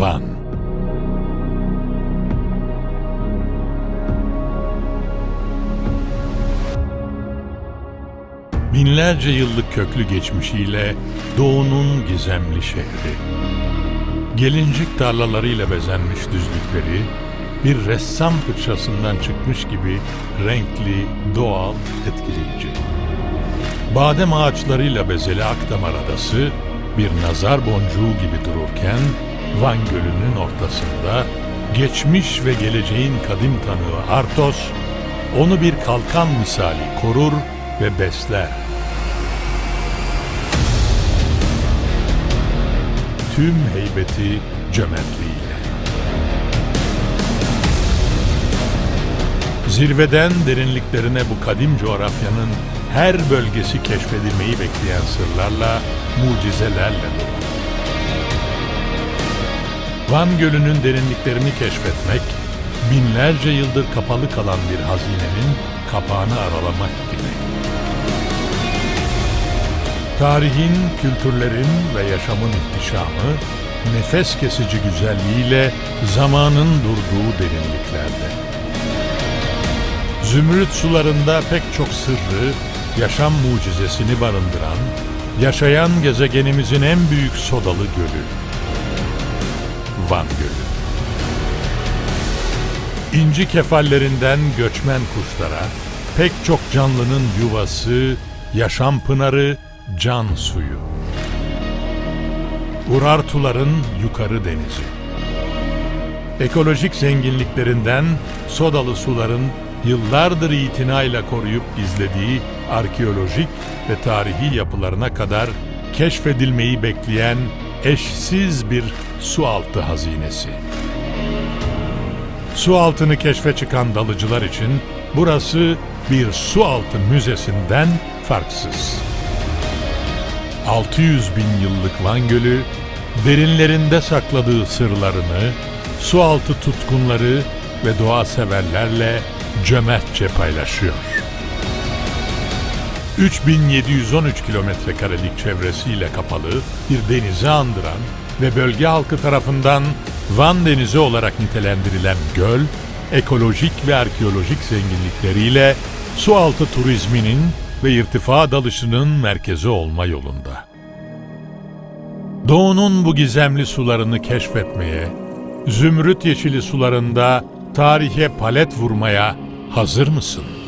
Van. Binlerce yıllık köklü geçmişiyle doğunun gizemli şehri. Gelincik tarlalarıyla bezenmiş düzlükleri, bir ressam fırçasından çıkmış gibi renkli, doğal, etkileyici. Badem ağaçlarıyla bezeli Akdamar Adası bir nazar boncuğu gibi dururken Van Gölü'nün ortasında geçmiş ve geleceğin kadim tanığı Artos onu bir kalkan misali korur ve besler. Tüm heybeti cömertliğiyle. Zirveden derinliklerine bu kadim coğrafyanın her bölgesi keşfedilmeyi bekleyen sırlarla, mucizelerle dolu. Van Gölü'nün derinliklerini keşfetmek, binlerce yıldır kapalı kalan bir hazinenin kapağını aralamak gibi. Tarihin, kültürlerin ve yaşamın ihtişamı, nefes kesici güzelliğiyle zamanın durduğu derinliklerde. Zümrüt sularında pek çok sırrı, yaşam mucizesini barındıran, yaşayan gezegenimizin en büyük sodalı gölü. Van Gölü. İnci kefallerinden göçmen kuşlara, pek çok canlının yuvası, yaşam pınarı, can suyu. Urartuların yukarı denizi. Ekolojik zenginliklerinden sodalı suların yıllardır itinayla koruyup izlediği arkeolojik ve tarihi yapılarına kadar keşfedilmeyi bekleyen eşsiz bir sualtı hazinesi. Su altını keşfe çıkan dalıcılar için burası bir sualtı müzesinden farksız. 600 bin yıllık Van Gölü, derinlerinde sakladığı sırlarını, sualtı tutkunları ve doğa severlerle cömertçe paylaşıyor. 3713 kilometre karelik çevresiyle kapalı bir denizi andıran ve bölge halkı tarafından Van Denizi olarak nitelendirilen göl, ekolojik ve arkeolojik zenginlikleriyle sualtı turizminin ve irtifa dalışının merkezi olma yolunda. Doğu'nun bu gizemli sularını keşfetmeye, zümrüt yeşili sularında tarihe palet vurmaya hazır mısın?